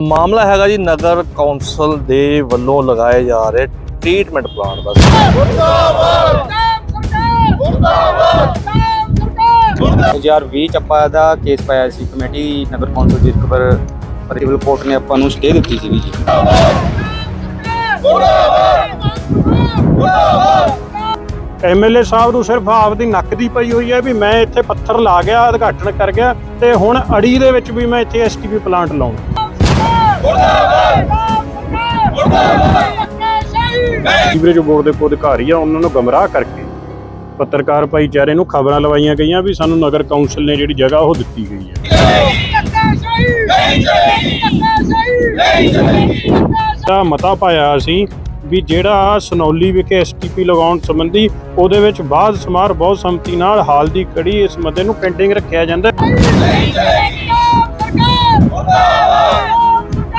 ਮਾਮਲਾ ਹੈਗਾ ਜੀ ਨਗਰ ਕੌਂਸਲ ਦੇ ਵੱਲੋਂ ਲਗਾਏ ਜਾ ਰਹੇ ਟ੍ਰੀਟਮੈਂਟ ਪਲਾਂਟ ਦਾ। ਸਰਕਾਰ 2020 ਚ ਆਪਾਂ ਦਾ ਕੇਸ ਪਾਇਆ ਸੀ ਕਮੇਟੀ ਨਗਰ ਕੌਂਸਲ ਜੀਰਕਪੁਰ ਪਰ ਸਿਵਲ ਕੋਰਟ ਨੇ ਆਪਾਂ ਨੂੰ ਸਟੇ ਦਿੱਤੀ ਸੀ ਜੀ। ਐਮਐਲਏ ਸਾਹਿਬ ਨੂੰ ਸਿਰਫ ਆਪਦੀ ਨੱਕ ਦੀ ਪਈ ਹੋਈ ਹੈ ਵੀ ਮੈਂ ਇੱਥੇ ਪੱਥਰ ਲਾ ਗਿਆ ਉਦਘਾਟਨ ਕਰ ਗਿਆ ਤੇ ਹੁਣ ਅੜੀ ਦੇ ਵਿੱਚ ਵੀ ਮੈਂ ਇੱਥੇ ਐਸਟੀਪੀ ਪਲਾਂਟ ਲਾਉਣਾ। ਸੀਵਰੇਜ ਬੋਰਡ ਦੇ ਕੋ ਅਧਿਕਾਰੀ ਆ ਉਹਨਾਂ ਨੂੰ ਗਮਰਾਹ ਕਰਕੇ ਪੱਤਰਕਾਰ ਭਾਈਚਾਰੇ ਨੂੰ ਖਬਰਾਂ ਲਵਾਈਆਂ ਗਈਆਂ ਵੀ ਸਾਨੂੰ ਨਗਰ ਕੌਂਸਲ ਨੇ ਜਿਹੜੀ ਜਗ੍ਹਾ ਉਹ ਦਿੱਤੀ ਗਈ ਹੈ। ਦਾ ਮਤਾ ਪਾਇਆ ਅਸੀਂ ਵੀ ਜਿਹੜਾ ਸਨੌਲੀ ਵਿਖੇ ਐਸਟੀਪੀ ਲਗਾਉਣ ਸੰਬੰਧੀ ਉਹਦੇ ਵਿੱਚ ਬਾਅਦ ਸਮਾਰ ਬਹੁਤ ਸੰਮਤੀ ਨਾਲ ਹਾਲ ਦੀ ਕੜੀ ਇਸ ਮਤੇ ਨੂੰ ਪੈਂਡਿੰਗ ਰੱਖਿਆ ਜਾਂਦਾ ਹੈ।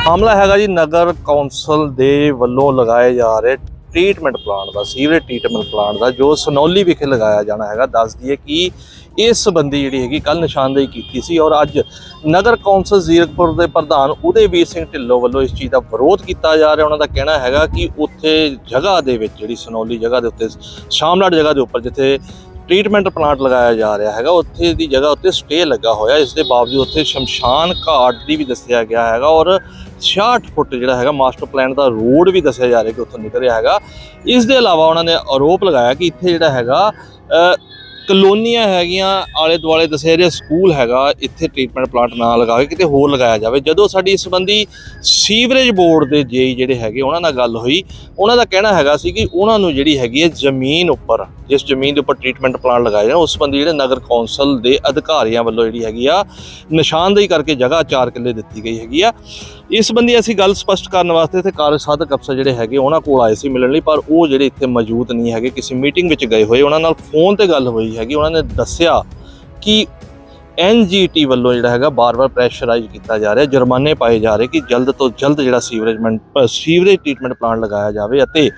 ਮਾਮਲਾ ਹੈਗਾ ਜੀ ਨਗਰ ਕੌਂਸਲ ਦੇ ਵੱਲੋਂ ਲਗਾਏ ਜਾ ਰਹੇ ਟ੍ਰੀਟਮੈਂਟ ਪਲਾਂਟ ਦਾ, ਸੀਵਰੇਜ ਟ੍ਰੀਟਮੈਂਟ ਪਲਾਂਟ ਦਾ, ਜੋ ਸਨੌਲੀ ਵਿਖੇ ਲਗਾਇਆ ਜਾਣਾ ਹੈਗਾ। ਦੱਸ ਦਈਏ ਕਿ ਇਸ ਸੰਬੰਧੀ ਜਿਹੜੀ ਹੈਗੀ ਕੱਲ ਨਿਸ਼ਾਨਦੇਹੀ ਕੀਤੀ ਸੀ ਔਰ ਅੱਜ ਨਗਰ ਕੌਂਸਲ ਜ਼ੀਰਕਪੁਰ ਦੇ ਪ੍ਰਧਾਨ ਉਦੇਵੀਰ ਸਿੰਘ ਢਿੱਲੋਂ ਵੱਲੋਂ ਇਸ ਚੀਜ਼ ਦਾ ਵਿਰੋਧ ਕੀਤਾ ਜਾ ਰਿਹਾ। ਉਹਨਾਂ ਦਾ ਕਹਿਣਾ ਹੈਗਾ ਕਿ ਉੱਥੇ ਜਗ੍ਹਾ ਦੇ ਵਿੱਚ ਜਿਹੜੀ ਸਨੌਲੀ ਜਗ੍ਹਾ ਦੇ ਉੱਤੇ, ਸ਼ਾਮਲਾਟ ਜਗ੍ਹਾ ਦੇ ਉੱਪਰ ਜਿੱਥੇ ਟ੍ਰੀਟਮੈਂਟ ਪਲਾਂਟ ਲਗਾਇਆ ਜਾ ਰਿਹਾ ਹੈਗਾ, ਉੱਥੇ ਦੀ ਜਗ੍ਹਾ ਉੱਤੇ ਸਟੇ ਲੱਗਾ ਹੋਇਆ। ਇਸ ਦੇ ਬਾਵਜੂਦ ਉੱਥੇ ਸ਼ਮਸ਼ਾਨ ਘਾਟ ਦੀ ਵੀ ਦੱਸਿਆ ਗਿਆ ਹੈਗਾ ਔਰ 66 ਫੁੱਟ ਜਿਹੜਾ ਹੈਗਾ ਮਾਸਟਰ ਪਲਾਨ ਦਾ ਰੋਡ ਵੀ ਦੱਸਿਆ ਜਾ ਰਿਹਾ ਕਿ ਉੱਥੋਂ ਨਿਕਲ ਰਿਹਾ ਹੈਗਾ। ਇਸ ਦੇ ਇਲਾਵਾ ਉਹਨਾਂ ਨੇ ਆਰੋਪ ਲਗਾਇਆ ਕਿ ਇੱਥੇ ਜਿਹੜਾ ਹੈਗਾ ਕਲੋਨੀਆਂ ਹੈਗੀਆਂ ਆਲੇ ਦੁਆਲੇ ਦੱਸਿਆ ਰਿਹਾ ਸਕੂਲ ਹੈਗਾ, ਇੱਥੇ ਟ੍ਰੀਟਮੈਂਟ ਪਲਾਂਟ ਨਾ ਲਗਾਵੇ ਕਿਤੇ ਹੋਰ ਲਗਾਇਆ ਜਾਵੇ। ਜਦੋਂ ਸਾਡੀ ਇਸ ਸੰਬੰਧੀ ਸੀਵਰੇਜ ਬੋਰਡ ਦੇ ਜੇਈ ਜਿਹੜੇ ਹੈਗੇ, ਉਹਨਾਂ ਨਾਲ ਗੱਲ ਹੋਈ, ਉਹਨਾਂ ਦਾ ਕਹਿਣਾ ਹੈਗਾ ਸੀ ਕਿ ਉਹਨਾਂ ਨੂੰ ਜਿਹੜੀ ਹੈਗੀ ਹੈ ਜ਼ਮੀਨ ਉੱਪਰ, ਜਿਸ ਜ਼ਮੀਨ ਦੇ ਉੱਪਰ ਟ੍ਰੀਟਮੈਂਟ ਪਲਾਂਟ ਲਗਾਏ ਜਾਣ, ਉਸ ਸੰਬੰਧੀ ਜਿਹੜੇ ਨਗਰ ਕੌਂਸਲ ਦੇ ਅਧਿਕਾਰੀਆਂ ਵੱਲੋਂ ਜਿਹੜੀ ਹੈਗੀ ਆ, ਨਿਸ਼ਾਨਦੇਹੀ ਕਰਕੇ ਜਗ੍ਹਾ 4 ਕਿੱਲੇ ਦਿੱਤੀ ਗਈ ਹੈਗੀ ਆ। ਇਸ ਸੰਬੰਧੀ ਅਸੀਂ ਗੱਲ ਸਪਸ਼ਟ ਕਰਨ ਵਾਸਤੇ ਇੱਥੇ ਕਾਰਜ ਸਾਧਕ ਅਫਸਰ ਜਿਹੜੇ ਹੈਗੇ, ਉਹਨਾਂ ਕੋਲ ਆਏ ਸੀ ਮਿਲਣ ਲਈ, ਪਰ ਉਹ ਜਿਹੜੇ ਇੱਥੇ ਮੌਜੂਦ ਨਹੀਂ ਹੈਗੇ, ਕਿਸੇ ਮੀਟਿੰਗ ਵਿੱਚ ਗਏ ਹੋਏ, ਉਹਨਾਂ ਨਾਲ ਫੋਨ ਤੇ ਗੱਲ ਹੋਈ ਹੈਗੀ। ਉਹਨਾਂ ਨੇ ਦੱਸਿਆ ਕਿ ਐਨਜੀਟੀ ਵੱਲੋਂ ਜਿਹੜਾ ਹੈਗਾ, ਬਾਰ-ਬਾਰ ਪ੍ਰੈਸ਼ਰਾਈਜ਼ ਕੀਤਾ ਜਾ ਰਿਹਾ, ਜੁਰਮਾਨੇ ਪਾਏ ਜਾ ਰਹੇ ਕਿ ਜਲਦ ਤੋਂ ਜਲਦ ਜਿਹੜਾ ਸੀਵਰੇਜਮੈਂਟ ਸੀਵਰੇਜ ਟ੍ਰੀਟਮੈਂਟ ਪਲਾਂਟ ਲਗਾਇਆ ਜਾਵੇ ਅਤੇ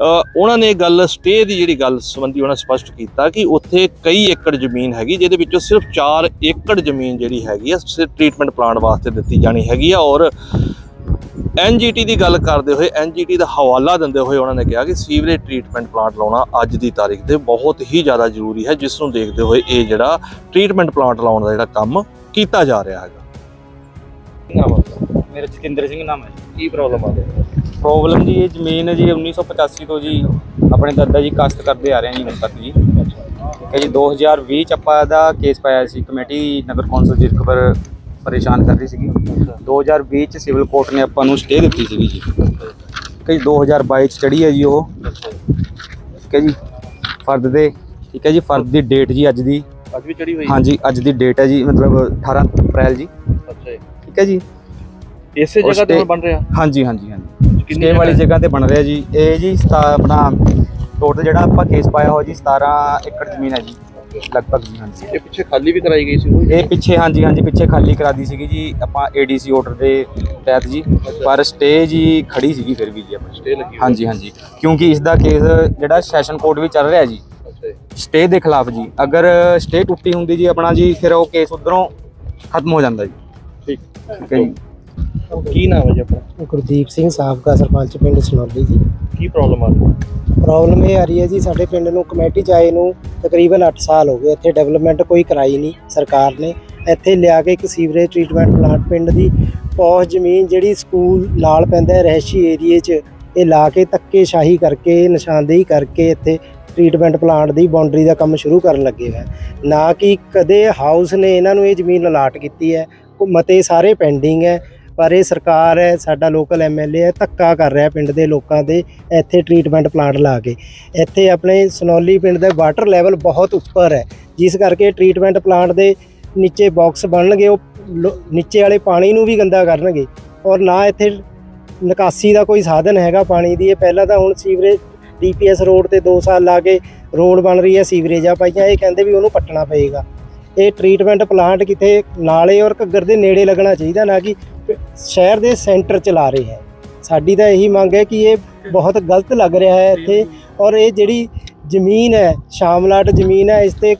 ਉਹਨਾਂ ਨੇ ਗੱਲ ਸਟੇ ਦੀ ਜਿਹੜੀ ਗੱਲ ਸੰਬੰਧੀ ਉਹਨਾਂ ਸਪਸ਼ਟ ਕੀਤਾ ਕਿ ਉੱਥੇ ਕਈ ਏਕੜ ਜ਼ਮੀਨ ਹੈਗੀ, ਜਿਹਦੇ ਵਿੱਚੋਂ ਸਿਰਫ 4 ਏਕੜ ਜ਼ਮੀਨ ਜਿਹੜੀ ਹੈਗੀ ਆ, ਸਿਰਫ ਟ੍ਰੀਟਮੈਂਟ ਪਲਾਂਟ ਵਾਸਤੇ ਦਿੱਤੀ ਜਾਣੀ ਹੈਗੀ ਆ ਔਰ ਐਨਜੀਟੀ ਦੀ ਗੱਲ ਕਰਦੇ ਹੋਏ ਐਨਜੀਟੀ ਦਾ ਹਵਾਲਾ ਦਿੰਦੇ ਹੋਏ ਉਹਨਾਂ ਨੇ ਕਿਹਾ ਕਿ ਸੀਵਰੇਜ ਟ੍ਰੀਟਮੈਂਟ ਪਲਾਂਟ ਲਾਉਣਾ ਅੱਜ ਦੀ ਤਾਰੀਖ ਤੇ ਬਹੁਤ ਹੀ ਜ਼ਿਆਦਾ ਜ਼ਰੂਰੀ ਹੈ, ਜਿਸ ਨੂੰ ਦੇਖਦੇ ਹੋਏ ਇਹ ਜਿਹੜਾ ਟ੍ਰੀਟਮੈਂਟ ਪਲਾਂਟ ਲਾਉਣ ਦਾ ਜਿਹੜਾ ਕੰਮ ਕੀਤਾ ਜਾ ਰਿਹਾ ਹੈਗਾ। ਮੇਰਾ ਜਤਿੰਦਰ ਸਿੰਘ ਨਾਮ ਹੈ ਜੀ। ਕੀ ਪ੍ਰੋਬਲਮ ਆ ਰਹੀ ਪ੍ਰੋਬਲਮ ਜੀ ਇਹ ਜ਼ਮੀਨ ਹੈ ਜੀ 1985 ਤੋਂ ਜੀ ਆਪਣੇ ਦਾਦਾ ਜੀ ਕਾਸ਼ਤ ਕਰਦੇ ਆ ਰਹੇ ਆ ਜੀ ਹੁਣ ਤੱਕ ਜੀ। ਠੀਕ ਹੈ ਜੀ 2020 ਚ ਆਪਾਂ ਦਾ ਕੇਸ ਪਾਇਆ ਸੀ ਕਮੇਟੀ ਨਗਰ ਕੌਂਸਲ ਜੀਰਕਪੁਰ ਪਰੇਸ਼ਾਨ ਕਰ ਰਹੀ ਸੀਗੀ। 2020 ਚ ਸਿਵਲ ਕੋਰਟ ਨੇ ਆਪਾਂ ਨੂੰ ਸਟੇ ਦਿੱਤੀ ਸੀਗੀ ਜੀ। ਠੀਕ ਹੈ ਜੀ 2022 ਚ ਚੜੀ ਹੈ ਜੀ ਉਹ। ਠੀਕ ਹੈ ਜੀ ਫਰਦ ਦੇ ਠੀਕ ਹੈ ਜੀ ਫਰਦ ਦੀ ਡੇਟ ਜੀ ਅੱਜ ਦੀ। ਅੱਜ ਵੀ ਚੜੀ ਹੋਈ ਹਾਂਜੀ ਅੱਜ ਦੀ ਡੇਟ ਹੈ ਜੀ ਮਤਲਬ 18 ਅਪ੍ਰੈਲ ਜੀ। ਅੱਛਾ। ਠੀਕ ਹੈ ਜੀ। ਇਸੇ ਜਗ੍ਹਾ ਤੇ ਬਣ ਰਿਹਾ? ਹਾਂਜੀ ਹਾਂਜੀ ਹਾਂਜੀ। ਸਟੇ ਵਾਲੀ ਜਗ੍ਹਾ ਤੇ ਬਣ ਰਿਹਾ ਜੀ। ਇਹ ਜੀ ਸਤਾ- ਆਪਣਾ ਟੋਟਲ ਜਿਹੜਾ ਆਪਾਂ ਕੇਸ ਪਾਇਆ ਹੋਇਆ ਜੀ 17 ਏਕੜ ਜ਼ਮੀਨ ਹੈ ਜੀ। ਲਗਭਗ ਜੀ ਹਾਂਜੀ। ਇਹ ਪਿੱਛੇ ਖਾਲੀ ਵੀ ਕਰਾਈ ਗਈ ਸੀ ਉਹ? ਇਹ ਪਿੱਛੇ ਹਾਂਜੀ ਹਾਂਜੀ ਪਿੱਛੇ ਖਾਲੀ ਕਰਾ ਦੀ ਸੀਗੀ ਜੀ ਆਪਾਂ ਏਡੀਸੀ ਆਰਡਰ ਦੇ ਤਹਿਤ ਜੀ। ਪਰ ਸਟੇ ਜੀ ਖੜੀ ਸੀਗੀ ਫਿਰ ਵੀ ਜੀ ਆਪਣੀ। ਸਟੇ ਲੱਗੀ ਹੋਈ। ਹਾਂਜੀ ਹਾਂਜੀ। ਕਿਉਂਕਿ ਇਸ ਦਾ ਕੇਸ ਜਿਹੜਾ ਸੈਸ਼ਨ ਕੋਰਟ ਵੀ ਚੱਲ ਰਿਹਾ ਜੀ। ਅੱਛਾ ਜੀ। ਸਟੇ ਦੇ ਖਿਲਾਫ ਜੀ। ਅਗਰ ਸਟੇ ਟੁੱਟੀ ਹੁੰਦੀ ਜੀ ਆਪਣਾ ਜੀ ਫਿਰ ਉਹ ਕੇਸ ਉਧਰੋਂ ਖਤਮ ਹੋ ਜਾਂਦਾ ਜੀ। ਠੀਕ। ਠੀਕ ਹੈ ਜੀ। ਕੀ ਨਾਮ ਹੈ ਜੀ ਆਪਣਾ? ਗੁਰਦੀਪ ਸਿੰਘ ਸਾਬਕਾ ਸਰਪੰਚ ਪਿੰਡ ਸਨੌਲੀ ਜੀ। ਕੀ ਪ੍ਰੋਬਲਮ ਆ ਰਹੀ ਪ੍ਰੋਬਲਮ ਇਹ ਆ ਰਹੀ ਹੈ ਜੀ ਸਾਡੇ ਪਿੰਡ ਨੂੰ ਕਮੇਟੀ ਚ ਆਏ ਨੂੰ ਤਕਰੀਬਨ 8 ਸਾਲ ਹੋ ਗਏ ਇੱਥੇ ਡਿਵੈਲਪਮੈਂਟ ਕੋਈ ਕਰਾਈ ਨਹੀਂ ਸਰਕਾਰ ਨੇ। ਇੱਥੇ ਲਿਆ ਕੇ ਇੱਕ ਸੀਵਰੇਜ ਟ੍ਰੀਟਮੈਂਟ ਪਲਾਂਟ ਪਿੰਡ ਦੀ ਪੌਸ਼ ਜ਼ਮੀਨ ਜਿਹੜੀ ਸਕੂਲ ਨਾਲ ਪੈਂਦਾ ਹੈ ਰਹਿਸ਼ੀ ਏਰੀਏ 'ਚ ਇਹ ਲਾ ਕੇ ਧੱਕੇ ਸ਼ਾਹੀ ਕਰਕੇ ਨਿਸ਼ਾਨਦੇਹੀ ਕਰਕੇ ਇੱਥੇ ਟ੍ਰੀਟਮੈਂਟ ਪਲਾਂਟ ਦੀ ਬਾਉਂਡਰੀ ਦਾ ਕੰਮ ਸ਼ੁਰੂ ਕਰਨ ਲੱਗੇ ਹੋਏ ਨਾ ਕਿ ਕਦੇ ਹਾਊਸ ਨੇ ਇਹਨਾਂ ਨੂੰ ਇਹ ਜ਼ਮੀਨ ਅਲਾਟ ਕੀਤੀ ਹੈ ਮਤੇ ਸਾਰੇ ਪੈਂਡਿੰਗ ਹੈ। ਪਰ ਇਹ ਸਰਕਾਰ ਹੈ, ਸਾਡਾ ਲੋਕਲ ਐਮਐਲਏ ਹੈ, ਧੱਕਾ ਕਰ ਰਿਹਾ ਪਿੰਡ ਦੇ ਲੋਕਾਂ ਦੇ ਇੱਥੇ ਟ੍ਰੀਟਮੈਂਟ ਪਲਾਂਟ ਲਾ ਕੇ। ਇੱਥੇ ਆਪਣੇ ਸਨੌਲੀ ਪਿੰਡ ਦਾ ਵਾਟਰ ਲੈਵਲ ਬਹੁਤ ਉੱਪਰ ਹੈ। ਜਿਸ ਕਰਕੇ ਟ੍ਰੀਟਮੈਂਟ ਪਲਾਂਟ ਦੇ ਨੀਚੇ ਬਾਕਸ ਬਣਨਗੇ, ਉਹ ਲੋ- ਨੀਚੇ ਵਾਲੇ ਪਾਣੀ ਨੂੰ ਵੀ ਗੰਦਾ ਕਰਨਗੇ। ਔਰ ਨਾ ਇੱਥੇ ਨਿਕਾਸੀ ਦਾ ਕੋਈ ਸਾਧਨ ਹੈਗਾ ਪਾਣੀ ਦੀ, ਇਹ ਪਹਿਲਾਂ ਤਾਂ ਹੁਣ ਸੀਵਰੇਜ ਡੀਪੀਐਸ ਰੋਡ ਤੇ 2 ਸਾਲ ਲਾ ਕੇ ਰੋਡ ਬਣ ਰਹੀ ਹੈ, ਸੀਵਰੇਜਾਂ ਪਾਈਆਂ, ਇਹ ਕਹਿੰਦੇ ਵੀ ਉਹਨੂੰ ਪੱਟਣਾ ਪਏਗਾ। ਇਹ ਟ੍ਰੀਟਮੈਂਟ ਪਲਾਂਟ ਕਿਤੇ ਨਾਲੇ ਔਰ ਘੱਗਰ ਦੇ ਨੇੜੇ ਲੱਗਣਾ ਚਾਹੀਦਾ, ਨਾ ਕਿ ਸ਼ਹਿਰ ਦੇ ਸੈਂਟਰ ਚਲਾ ਰਹੇ ਹੈ। ਸਾਡੀ ਤਾਂ ਇਹੀ ਮੰਗ ਹੈ ਕਿ ਇਹ ਬਹੁਤ ਗਲਤ ਲੱਗ ਰਿਹਾ ਹੈ ਇੱਥੇ ਔਰ ਇਹ ਜਿਹੜੀ ਜ਼ਮੀਨ ਹੈ, ਸ਼ਾਮਲਾਟ ਜ਼ਮੀਨ ਹੈ, ਇਸ ਤੇ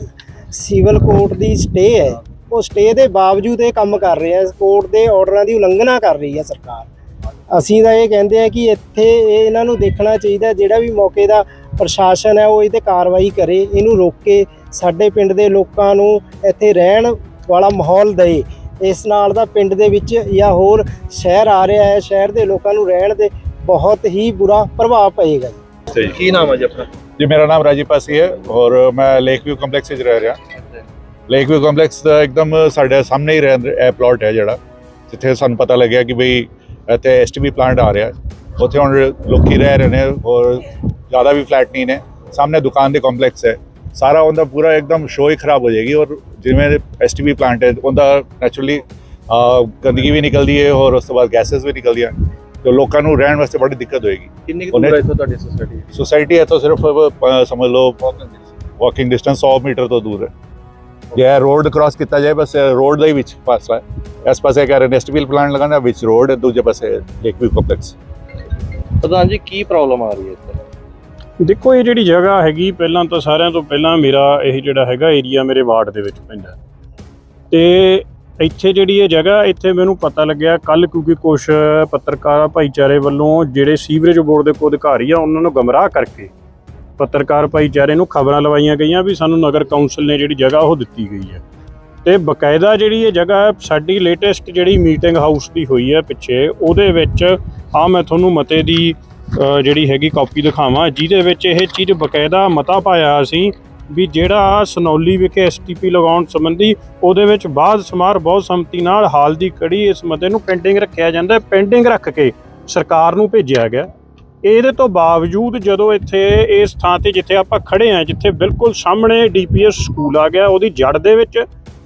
ਸਿਵਲ ਕੋਰਟ ਦੀ ਸਟੇ ਹੈ। ਉਹ ਸਟੇ ਦੇ ਬਾਵਜੂਦ ਇਹ ਕੰਮ ਕਰ ਰਿਹਾ ਆ ਕੋਰਟ ਦੇ ਆਰਡਰਾਂ ਦੀ ਉਲੰਘਣਾ ਕਰ ਰਹੀ ਹੈ ਸਰਕਾਰ। ਅਸੀਂ ਤਾਂ ਇਹ ਕਹਿੰਦੇ ਆ ਕਿ ਇੱਥੇ ਇਹ ਇਹਨਾਂ ਨੂੰ ਦੇਖਣਾ ਚਾਹੀਦਾ ਜਿਹੜਾ ਵੀ ਮੌਕੇ ਦਾ ਪ੍ਰਸ਼ਾਸਨ ਹੈ, ਉਹ ਇਹ ਤੇ ਕਾਰਵਾਈ ਕਰੇ, ਇਹਨੂੰ ਰੋਕੇ ਸਾਡੇ ਪਿੰਡ ਦੇ ਲੋਕਾਂ ਨੂੰ ਇੱਥੇ ਰਹਿਣ ਵਾਲਾ ਮਾਹੌਲ ਦੇਏ ਇਸ ਨਾਲ ਦਾ ਪਿੰਡ ਦੇ ਵਿੱਚ ਜਾਂ ਹੋਰ ਸ਼ਹਿਰ ਆ ਰਿਹਾ ਹੈ ਸ਼ਹਿਰ ਦੇ ਲੋਕਾਂ ਨੂੰ ਰਹਿਣ ਦੇ ਬਹੁਤ ਹੀ ਬੁਰਾ ਪ੍ਰਭਾਵ ਪਏਗਾ ਜੀ। ਕੀ ਨਾਮ ਹੈ ਜੀ ਆਪਣਾ? ਜੀ ਮੇਰਾ ਨਾਮ ਰਾਜੀਵ ਪਾਸੀ ਹੈ ਔਰ ਮੈਂ ਲੇਕ ਵਿਊ ਕੰਪਲੈਕਸ ਵਿੱਚ ਰਹਿ ਰਿਹਾ। ਲੇਕ ਵਿਊ ਕੰਪਲੈਕਸ ਦਾ ਇੱਕਦਮ ਸਾਡੇ ਸਾਹਮਣੇ ਹੀ ਰਹਿ ਇਹ ਪਲਾਟ ਹੈ ਜਿਹੜਾ। ਜਿੱਥੇ ਸਾਨੂੰ ਪਤਾ ਲੱਗਿਆ ਕਿ ਬਈ ਇੱਥੇ ਐਸਟੀਬੀ ਪਲਾਂਟ ਆ ਰਿਹਾ। ਉੱਥੇ ਹੁਣ ਲੋਕੀ ਰਹਿ ਰਹੇ ਨੇ ਔਰ ਜ਼ਿਆਦਾ ਵੀ ਫਲੈਟ ਨਹੀਂ ਨੇ। ਸਾਹਮਣੇ ਦੁਕਾਨ ਦੇ ਕੰਪਲੈਕਸ ਹੈ। ਸਾਰਾ ਉਹਦਾ ਪੂਰਾ ਇੱਕਦਮ ਸ਼ੋਅ ਹੀ ਖਰਾਬ ਹੋ ਜਾਏਗੀ ਔਰ ਜਿਵੇਂ ਐਸਟੀਬੀ ਪਲਾਂਟ ਹੈ ਉਹਦਾ ਨੈਚੁਰਲੀ ਗੰਦਗੀ ਵੀ ਨਿਕਲਦੀ ਹੈ ਔਰ ਉਸ ਤੋਂ ਬਾਅਦ ਗੈਸਸ ਵੀ ਨਿਕਲਦੀਆਂ ਤੇ ਲੋਕਾਂ ਨੂੰ ਰਹਿਣ ਵਾਸਤੇ ਬੜੀ ਦਿੱਕਤ ਹੋਏਗੀ। ਕਿੰਨੀ ਹੈ ਇੱਥੋਂ ਸੋਸਾਇਟੀ ਇੱਥੋਂ ਸਿਰਫ ਸਮਝ ਲਓ ਵਾਕਿੰਗ ਡਿਸਟੈਂਸ 100 ਮੀਟਰ ਤੋਂ ਦੂਰ ਹੈ। ਜੇ ਰੋਡ ਕ੍ਰਾਸ ਕੀਤਾ ਜਾਏ ਬਸ ਰੋਡ ਦਾ ਹੀ ਵਿੱਚ ਪਾਸਾ ਹੈ। ਇਸ ਪਾਸੇ ਕਹ ਰਹੇ ਨੇ ਸਟੀਲ ਪਲਾਂਟ ਲਗਾਣਾ ਵਿੱਚ ਰੋਡ ਹੈ ਦੂਜੇ ਪਾਸੇ ਲੇਕ ਵੀ ਕੰਪਲੈਕਸ ਪ੍ਰਧਾਨ ਜੀ ਕੀ ਪ੍ਰੋਬਲਮ ਆ ਰਹੀ ਹੈ ਇੱਥੇ? ਦੇਖੋ, ਇਹ ਜਿਹੜੀ ਜਗ੍ਹਾ ਹੈਗੀ, ਪਹਿਲਾਂ ਤਾਂ ਸਾਰਿਆਂ ਤੋਂ ਪਹਿਲਾਂ ਮੇਰਾ ਇਹ ਜਿਹੜਾ ਹੈਗਾ ਏਰੀਆ ਮੇਰੇ ਵਾਰਡ ਦੇ ਵਿੱਚ ਪੈਂਦਾ ਤੇ ਇੱਥੇ ਜਿਹੜੀ ਇਹ ਜਗ੍ਹਾ, ਇੱਥੇ ਮੈਨੂੰ ਪਤਾ ਲੱਗਿਆ ਕੱਲ ਕਿਉਂਕਿ ਕੁਝ ਪੱਤਰਕਾਰ ਭਾਈਚਾਰੇ ਵੱਲੋਂ ਜਿਹੜੇ ਸੀਵਰੇਜ ਬੋਰਡ ਦੇ ਕੋ ਅਧਿਕਾਰੀ ਆ, ਉਹਨਾਂ ਨੂੰ ਗਮਰਾਹ ਕਰਕੇ ਪੱਤਰਕਾਰ ਭਾਈਚਾਰੇ ਨੂੰ ਖਬਰਾਂ ਲਵਾਈਆਂ ਗਈਆਂ ਵੀ ਸਾਨੂੰ ਨਗਰ ਕੌਂਸਲ ਨੇ ਜਿਹੜੀ ਜਗ੍ਹਾ ਉਹ ਦਿੱਤੀ ਗਈ ਹੈ। ਤੇ ਬਕਾਇਦਾ ਜਿਹੜੀ ਇਹ ਜਗ੍ਹਾ, ਸਾਡੀ ਲੇਟੈਸਟ ਜਿਹੜੀ ਮੀਟਿੰਗ ਹਾਊਸ ਦੀ ਹੋਈ ਹੈ ਪਿੱਛੇ, ਉਹਦੇ ਵਿੱਚ ਆ ਮੈਂ ਤੁਹਾਨੂੰ ਮਤੇ ਦੀ ਜਿਹੜੀ ਹੈਗੀ ਕਾਪੀ ਦਿਖਾਵਾਂ। ਜਿਹਦੇ ਵਿੱਚ ਇਹ ਚੀਜ਼ ਬਕਾਇਦਾ ਮਤਾ ਪਾਇਆ ਅਸੀਂ ਵੀ ਜਿਹੜਾ ਸਨੌਲੀ ਵਿਖੇ ਐਸਟੀਪੀ ਲਗਾਉਣ ਸੰਬੰਧੀ ਉਹਦੇ ਵਿੱਚ ਬਾਅਦ ਸਮਾਰ ਬਹੁਤ ਸੰਮਤੀ ਨਾਲ ਹਾਲ ਦੀ ਕੜੀ ਇਸ ਮਤੇ ਨੂੰ ਪੈਂਡਿੰਗ ਰੱਖਿਆ ਜਾਂਦਾ ਹੈ। ਪੈਂਡਿੰਗ ਰੱਖ ਕੇ ਸਰਕਾਰ ਨੂੰ ਭੇਜਿਆ ਗਿਆ। ਇਹਦੇ ਤੋਂ ਬਾਵਜੂਦ ਜਦੋਂ ਇੱਥੇ ਇਸ ਥਾਂ ਤੇ ਜਿੱਥੇ ਆਪਾਂ ਖੜੇ ਆ ਜਿੱਥੇ ਬਿਲਕੁਲ ਸਾਹਮਣੇ ਡੀਪੀਐਸ ਸਕੂਲ ਆ ਗਿਆ, ਉਹਦੀ ਜੜ ਦੇ ਵਿੱਚ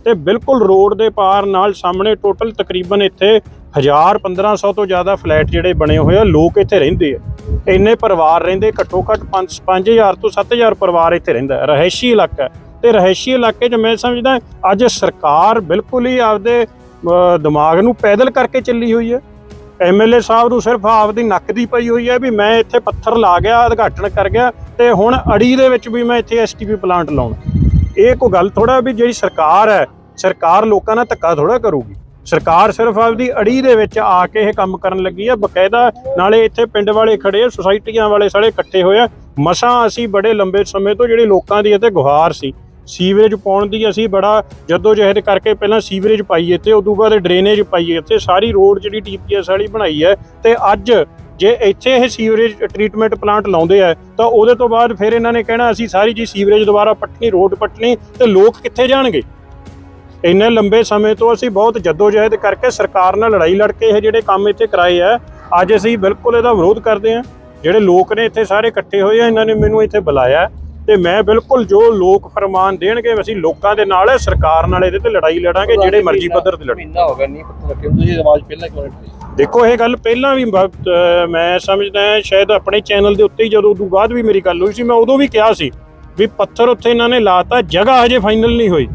ਤੇ ਬਿਲਕੁਲ ਰੋਡ ਦੇ ਪਾਰ ਨਾਲ ਸਾਹਮਣੇ ਟੋਟਲ ਤਕਰੀਬਨ ਇੱਥੇ 1000 1500 ਤੋਂ ਜ਼ਿਆਦਾ ਫਲੈਟ ਜਿਹੜੇ ਬਣੇ ਹੋਏ ਆ, ਲੋਕ ਇੱਥੇ ਰਹਿੰਦੇ ਆ। ਇੰਨੇ ਪਰਿਵਾਰ ਰਹਿੰਦੇ, ਘੱਟੋ ਘੱਟ 5 5000 ਤੋਂ 7000 ਪਰਿਵਾਰ ਇੱਥੇ ਰਹਿੰਦਾ ਰਹਿਸ਼ੀ ਇਲਾਕਾ ਤੇ ਰਹਿਸ਼ੀ ਇਲਾਕੇ 'ਚ ਮੈਂ ਸਮਝਦਾ ਅੱਜ ਸਰਕਾਰ ਬਿਲਕੁਲ ਹੀ ਆਪਦੇ ਦਿਮਾਗ ਨੂੰ ਪੈਦਲ ਕਰਕੇ ਚੱਲੀ ਹੋਈ ਹੈ। ਐਮਐਲਏ ਸਾਹਿਬ ਨੂੰ ਸਿਰਫ ਆਪਦੀ ਨੱਕ ਦੀ ਪਈ ਹੋਈ ਹੈ ਵੀ ਮੈਂ ਇੱਥੇ ਪੱਥਰ ਲਾ ਗਿਆ, ਉਦਘਾਟਨ ਕਰ ਗਿਆ ਤੇ ਹੁਣ ਅੜੀ ਦੇ ਵਿੱਚ ਵੀ ਮੈਂ ਇੱਥੇ ਐਸਟੀਪੀ ਪਲਾਂਟ ਲਾਉਣਾ। ਇਹ ਕੋਈ ਗੱਲ ਥੋੜਾ ਵੀ ਜਿਹੜੀ ਸਰਕਾਰ ਹੈ, ਸਰਕਾਰ ਲੋਕਾਂ ਨਾਲ ਧੱਕਾ ਥੋੜਾ ਕਰੂਗੀ। ਸਰਕਾਰ ਸਿਰਫ ਆਪਦੀ ਅੜੀ ਦੇ ਵਿੱਚ ਆ ਕੇ ਇਹ ਕੰਮ ਕਰਨ ਲੱਗੀ ਆ। ਬਕਾਇਦਾ ਨਾਲੇ ਇੱਥੇ ਪਿੰਡ ਵਾਲੇ ਖੜੇ ਆ, ਸੁਸਾਇਟੀਆਂ ਵਾਲੇ ਸਾਰੇ ਇਕੱਠੇ ਹੋਏ ਆ। ਮਸਾਂ ਅਸੀਂ ਬੜੇ ਲੰਬੇ ਸਮੇਂ ਤੋਂ ਜਿਹੜੀ ਲੋਕਾਂ ਦੀ ਇੱਥੇ ਗੁਹਾਰ ਸੀ, ਸੀਵਰੇਜ ਪਾਉਣ ਦੀ ਅਸੀਂ ਬੜਾ ਜੱਦੋ ਜਹਿਦ ਕਰਕੇ ਪਹਿਲਾਂ ਸੀਵਰੇਜ ਪਾਈਏ ਇੱਥੇ, ਉਦੋਂ ਬਾਅਦ ਡਰੇਨੇਜ ਪਾਈਏ ਇੱਥੇ, ਸਾਰੀ ਰੋਡ ਜਿਹੜੀ ਟੀਪੀਐਸ ਵਾਲੀ ਬਣਾਈ ਹੈ ਤੇ ਅੱਜ ਜੇ ਇੱਥੇ ਇਹ ਸੀਵਰੇਜ ਟ੍ਰੀਟਮੈਂਟ ਪਲਾਂਟ ਲਾਉਂਦੇ ਆ, ਤਾਂ ਉਹਦੇ ਤੋਂ ਬਾਅਦ ਫਿਰ ਇਹਨਾਂ ਨੇ ਕਹਿਣਾ ਅਸੀਂ ਸਾਰੀ ਜੀ ਸੀਵਰੇਜ ਦੁਬਾਰਾ ਪੱਟਣੀ, ਰੋਡ ਪੱਟਣੀ ਤੇ ਲੋਕ ਕਿੱਥੇ ਜਾਣਗੇ? ਇੰਨੇ ਲੰਬੇ ਸਮੇਂ ਤੋਂ ਅਸੀਂ ਬਹੁਤ ਜਹਿਦ ਕਰਕੇ ਸਰਕਾਰ ਨਾਲ ਲੜਾਈ ਲੜ ਕੇ ਇਹ ਜਿਹੜੇ ਕੰਮ ਇੱਥੇ ਕਰਾਏ ਆ ਅੱਜ ਅਸੀਂ ਬਿਲਕੁਲ ਇਹਦਾ ਵਿਰੋਧ ਕਰਦੇ ਆ ਜਿਹੜੇ ਲੋਕ ਨੇ ਇੱਥੇ ਸਾਰੇ ਇਕੱਠੇ ਹੋਏ ਆ ਇਹਨਾਂ ਨੇ ਮੈਨੂੰ ਇੱਥੇ ਬੁਲਾਇਆ ਤੇ ਮੈਂ ਬਿਲਕੁਲ ਜੋ ਲੋਕ ਫਰਮਾਨ ਦੇਣਗੇ ਅਸੀਂ ਲੋਕਾਂ ਦੇ ਨਾਲ ਸਰਕਾਰ ਨਾਲ ਇਹਦੇ ਤੇ ਲੜਾਈ ਲੜਾਂਗੇ ਜਿਹੜੇ ਮਰਜ਼ੀ ਪੱਧਰ ਤੇ ਲੜਨ ਮਹੀਨਾ ਹੋ ਗਿਆ ਨਹੀਂ ਪਤਾ ਲੱਗਿਆ ਤੁਸੀਂ ਆਵਾਜ਼ ਪਹਿਲਾਂ ਕਿਉਂ ਨਹੀਂ ਦੇਖੋ ਇਹ ਗੱਲ ਪਹਿਲਾਂ ਵੀ ਮੈਂ ਸਮਝਦਾ ਸ਼ਾਇਦ ਆਪਣੇ ਚੈਨਲ ਦੇ ਉੱਤੇ ਹੀ ਜਦੋਂ ਉਦੋਂ ਬਾਅਦ ਵੀ ਮੇਰੀ ਗੱਲ ਹੋਈ ਸੀ ਮੈਂ ਉਦੋਂ ਵੀ ਕਿਹਾ ਸੀ ਵੀ ਪੱਥਰ ਉੱਥੇ ਇਹਨਾਂ ਨੇ ਲਾਤਾ ਜਗ੍ਹਾ ਹਜੇ ਫਾਈਨਲ ਨਹੀਂ ਹੋਈ।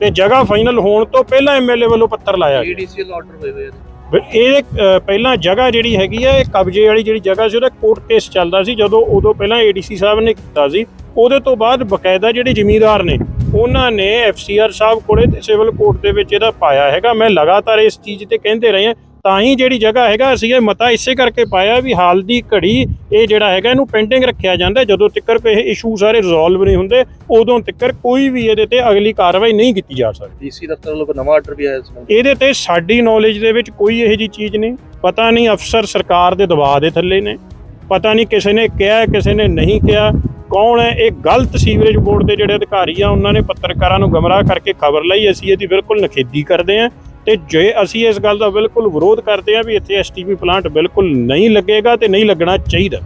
ਤੇ ਜਗ੍ਹਾ ਫਾਈਨਲ ਹੋਣ ਤੋਂ ਪਹਿਲਾਂ ਐਮਐਲਏ ਵੱਲੋਂ ਪੱਥਰ ਲਾਇਆ ਗਿਆ। ਈਡੀਸੀਐਲ ਆਰਡਰ ਹੋਏ ਹੋਏ ਵੀ ਇਹ ਪਹਿਲਾਂ ਜਗ੍ਹਾ ਜਿਹੜੀ ਹੈਗੀ ਹੈ ਇਹ ਕਬਜ਼ੇ ਵਾਲੀ ਜਿਹੜੀ ਜਗ੍ਹਾ ਸੀ ਉਹਦਾ ਕੋਰਟ ਕੇਸ ਚੱਲਦਾ ਸੀ ਜਦੋਂ ਉਦੋਂ ਪਹਿਲਾਂ ਏਡੀਸੀ ਸਾਹਿਬ ਨੇ ਕੀਤਾ ਸੀ। ਉਹਦੇ ਤੋਂ ਬਾਅਦ ਬਕਾਇਦਾ ਜਿਹੜੇ ਜ਼ਿਮੀਂਦਾਰ ਨੇ ਉਹਨਾਂ ਨੇ ਐਫਸੀਆਰ ਸਾਹਿਬ ਕੋਲੇ ਤੇ ਸਿਵਲ ਕੋਰਟ ਦੇ ਵਿੱਚ ਇਹਦਾ ਪਾਇਆ ਹੈਗਾ। ਮੈਂ ਲਗਾਤਾਰ ਇਸ ਚੀਜ਼ ਤੇ ਕਹਿੰਦੇ ਰਹੇ ਹਾਂ। ਤਾਂ ਹੀ ਜਿਹੜੀ ਜਗ੍ਹਾ ਹੈਗਾ ਅਸੀਂ ਇਹ ਮਤਾ ਇਸੇ ਕਰਕੇ ਪਾਇਆ ਵੀ ਹਾਲ ਦੀ ਘੜੀ ਇਹ ਜਿਹੜਾ ਹੈਗਾ ਇਹਨੂੰ ਪੈਂਡਿੰਗ ਰੱਖਿਆ ਜਾਂਦਾ। ਜਦੋਂ ਤੱਕ ਇਹ ਇਸ਼ੂ ਸਾਰੇ ਰਿਜ਼ੋਲਵ ਨਹੀਂ ਹੁੰਦੇ ਉਦੋਂ ਤੱਕ ਕੋਈ ਵੀ ਇਹਦੇ ਤੇ ਅਗਲੀ ਕਾਰਵਾਈ ਨਹੀਂ ਕੀਤੀ ਜਾ ਸਕਦੀ। ਡੀਸੀ ਦਫ਼ਤਰ ਵੱਲੋਂ ਕੋਈ ਨਵਾਂ ਆਰਡਰ ਵੀ ਆਇਆ ਸੰਬੰਧੀ? ਇਹਦੇ ਤੇ ਸਾਡੀ ਨੌਲੇਜ ਦੇ ਵਿੱਚ ਕੋਈ ਇਹੋ ਜੀ ਚੀਜ਼ ਨਹੀਂ। ਪਤਾ ਨਹੀਂ ਅਫਸਰ ਸਰਕਾਰ ਦੇ ਦਬਾਅ ਦੇ ਥੱਲੇ ਨੇ। ਪਤਾ ਨਹੀਂ ਕਿਸੇ ਨੇ ਕਿਹਾ ਕਿਸੇ ਨੇ ਨਹੀਂ ਕਿਹਾ। ਕੌਣ ਹੈ? ਇਹ ਗਲਤ ਸੀਵਰੇਜ ਬੋਰਡ ਦੇ ਜਿਹੜੇ ਅਧਿਕਾਰੀ ਆ ਉਹਨਾਂ ਨੇ ਪੱਤਰਕਾਰਾਂ ਨੂੰ ਗਮਰਾਹ ਕਰਕੇ ਖਬਰ ਲਈ। ਅਸੀਂ ਇਹਦੀ ਬਿਲਕੁਲ ਨਖੇਦੀ ਕਰਦੇ ਹਾਂ। ਤੇ ਜੇ ਅਸੀਂ ਇਸ ਗੱਲ ਦਾ ਬਿਲਕੁਲ ਵਿਰੋਧ ਕਰਦੇ ਹਾਂ ਵੀ ਇੱਥੇ ਐਸਟੀਪੀ ਪਲਾਂਟ ਬਿਲਕੁਲ ਨਹੀਂ ਲੱਗੇਗਾ ਤੇ ਨਹੀਂ ਲੱਗਣਾ ਚਾਹੀਦਾ।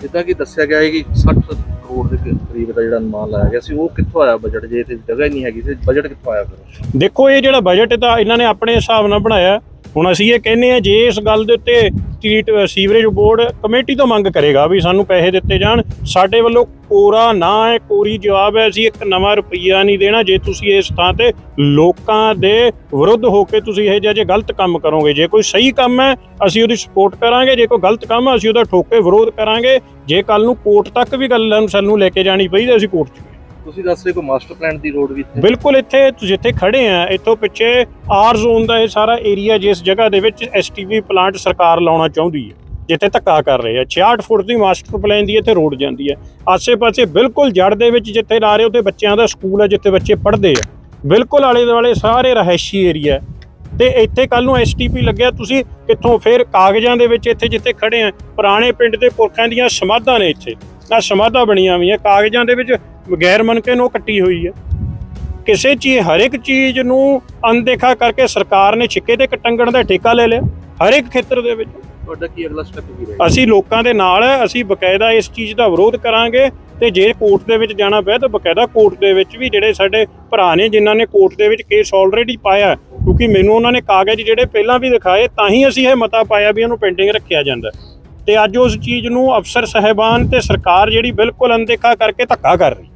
ਜਿੱਦਾਂ ਕਿ ਦੱਸਿਆ ਗਿਆ ਹੈ ਕਿ 60 ਕਰੋੜ ਦੇ ਕਰੀਬ ਦਾ ਜਿਹੜਾ ਅਨੁਮਾਨ ਲਾਇਆ ਗਿਆ ਸੀ ਉਹ ਕਿੱਥੋਂ ਆਇਆ ਬਜਟ ਜੇ ਇੱਥੇ ਜਗ੍ਹਾ ਹੀ ਨਹੀਂ ਹੈਗੀ ਤੇ ਬਜਟ ਕਿੱਥੋਂ ਆਇਆ ਫਿਰ? ਦੇਖੋ ਇਹ ਜਿਹੜਾ ਬਜਟ ਤਾਂ ਇਹਨਾਂ ਨੇ ਆਪਣੇ ਹਿਸਾਬ ਨਾਲ ਬਣਾਇਆ। ਹੁਣ ਅਸੀਂ ਇਹ ਕਹਿੰਦੇ ਆ ਜੇ ਇਸ ਗੱਲ ਦੇ ਉੱਤੇ ਟ੍ਰੀਟ ਸੀਵਰੇਜ ਬੋਰਡ ਕਮੇਟੀ ਤੋਂ ਮੰਗ ਕਰੇਗਾ ਵੀ ਸਾਨੂੰ ਪੈਸੇ ਦਿੱਤੇ ਜਾਣ, ਸਾਡੇ ਵੱਲੋਂ ਕੋਰਾ ਨਾ ਹੈ, ਕੋਰੀ ਜਵਾਬ ਹੈ, ਅਸੀਂ ਇੱਕ ਨਵਾਂ ਰੁਪਈਆ ਨਹੀਂ ਦੇਣਾ। ਜੇ ਤੁਸੀਂ ਇਸ ਥਾਂ ਤੇ ਲੋਕਾਂ ਦੇ ਵਿਰੁੱਧ ਹੋ ਕੇ ਤੁਸੀਂ ਇਹ ਜਿਹੇ ਗਲਤ ਕੰਮ ਕਰੋਗੇ, ਜੇ ਕੋਈ ਸਹੀ ਕੰਮ ਹੈ, ਅਸੀਂ ਉਹਦੀ ਸਪੋਰਟ ਕਰਾਂਗੇ। ਜੇ ਕੋਈ ਗਲਤ ਕੰਮ ਹੈ, ਅਸੀਂ ਉਹਦਾ ਠੋਕ ਕੇ ਵਿਰੋਧ ਕਰਾਂਗੇ। ਜੇ ਕੱਲ ਨੂੰ ਕੋਰਟ ਤੱਕ ਵੀ ਗੱਲ ਸਾਨੂੰ ਲੈ ਕੇ ਜਾਣੀ ਪਈ, ਤਾਂ ਅਸੀਂ ਕੋਰਟ 'ਚ ਤੁਸੀਂ ਦੱਸ ਰਹੇ ਕੋ ਮਾਸਟਰ ਪਲਾਨ ਦੀ ਰੋਡ ਵੀ ਇੱਥੇ? ਬਿਲਕੁਲ ਇੱਥੇ ਜਿੱਥੇ ਖੜੇ ਆ, ਇੱਥੋਂ ਪਿੱਛੇ ਆਰ ਜ਼ੋਨ ਦਾ ਇਹ ਸਾਰਾ ਏਰੀਆ ਜਿਸ ਜਗ੍ਹਾ ਦੇ ਵਿੱਚ ਐਸਟੀਵੀ ਪਲਾਂਟ ਸਰਕਾਰ ਲਾਉਣਾ ਚਾਹੁੰਦੀ ਹੈ, ਜਿੱਥੇ ਧੱਕਾ ਕਰ ਰਹੇ ਆ। 66 ਫੁੱਟ ਦੀ ਮਾਸਟਰ ਪਲਾਨ ਦੀ ਇੱਥੇ ਰੋਡ ਜਾਂਦੀ ਹੈ। ਆਸੇ-ਪਾਸੇ ਬਿਲਕੁਲ ਜੜ ਦੇ ਵਿੱਚ ਜਿੱਥੇ ਲਾ ਰਹੇ ਉੱਥੇ ਬੱਚਿਆਂ ਦਾ ਸਕੂਲ ਹੈ ਜਿੱਥੇ ਬੱਚੇ ਪੜ੍ਹਦੇ ਆ। ਬਿਲਕੁਲ ਆਲੇ ਦੁਆਲੇ ਸਾਰੇ ਰਹਿਸ਼ੀ ਏਰੀਆ ਤੇ ਇੱਥੇ ਕੱਲ ਨੂੰ ਐਸਟੀਪੀ ਲੱਗਿਆ, ਤੁਸੀਂ ਇੱਥੋਂ ਫੇਰ ਕਾਗਜ਼ਾਂ ਦੇ ਵਿੱਚ ਇੱਥੇ ਜਿੱਥੇ ਖੜੇ ਆ, ਪੁਰਾਣੇ ਪਿੰਡ ਦੇ ਪੁਰਖਾਂ ਦੀਆਂ ਸਮਾਧਾਂ ਨੇ ਇੱਥੇ। ਆ ਸਮਾਧਾਂ ਬਣੀਆਂ ਹੋਈਆਂ, ਕਾਗਜ਼ਾਂ ਦੇ ਵਿੱਚ ਗੈਰ ਮਨਕੇ ਨੂੰ ਕੱਟੀ ਹੋਈ ਹੈ। ਕਿਸੇ ਚੀਜ਼ ਹਰ ਇੱਕ ਚੀਜ਼ ਨੂੰ ਅਣਦੇਖਾ ਕਰਕੇ ਸਰਕਾਰ ਨੇ ਛਿੱਕੇ ਤੇ ਕਟੰਗਣ ਦਾ ਠੇਕਾ ਲੈ ਲਿਆ ਹਰ ਇੱਕ ਖੇਤਰ ਦੇ ਵਿੱਚ। ਤੁਹਾਡਾ ਕੀ ਅਗਲਾ ਸਟੈਪ ਕੀ ਰਹੇਗਾ? ਅਸੀਂ ਲੋਕਾਂ ਦੇ ਨਾਲ ਅਸੀਂ ਬਕਾਇਦਾ ਇਸ ਚੀਜ਼ ਦਾ ਵਿਰੋਧ ਕਰਾਂਗੇ ਤੇ ਜੇ ਕੋਰਟ ਦੇ ਵਿੱਚ ਜਾਣਾ ਪਿਆ ਤਾਂ ਬਕਾਇਦਾ ਕੋਰਟ ਦੇ ਵਿੱਚ ਵੀ ਜਿਹੜੇ ਸਾਡੇ ਭਰਾ ਨੇ ਜਿਨ੍ਹਾਂ ਨੇ ਕੋਰਟ ਦੇ ਵਿੱਚ ਕੇਸ ਆਲਰੇਡੀ ਪਾਇਆ ਕਿਉਂਕਿ ਮੈਨੂੰ ਉਹਨਾਂ ਨੇ ਕਾਗਜ਼ ਜਿਹੜੇ ਪਹਿਲਾਂ ਵੀ ਦਿਖਾਏ ਤਾਂ ਹੀ ਅਸੀਂ ਇਹ ਮਤਾ ਪਾਇਆ ਵੀ ਇਹਨੂੰ ਪੈਂਡਿੰਗ ਰੱਖਿਆ ਜਾਂਦਾ। ਤੇ ਅੱਜ ਉਸ ਚੀਜ਼ ਨੂੰ ਅਫਸਰ ਸਹਿਬਾਨ ਤੇ ਸਰਕਾਰ ਜਿਹੜੀ ਬਿਲਕੁਲ ਅਣਦੇਖਾ ਕਰਕੇ ਧੱਕਾ ਕਰ ਰਹੀ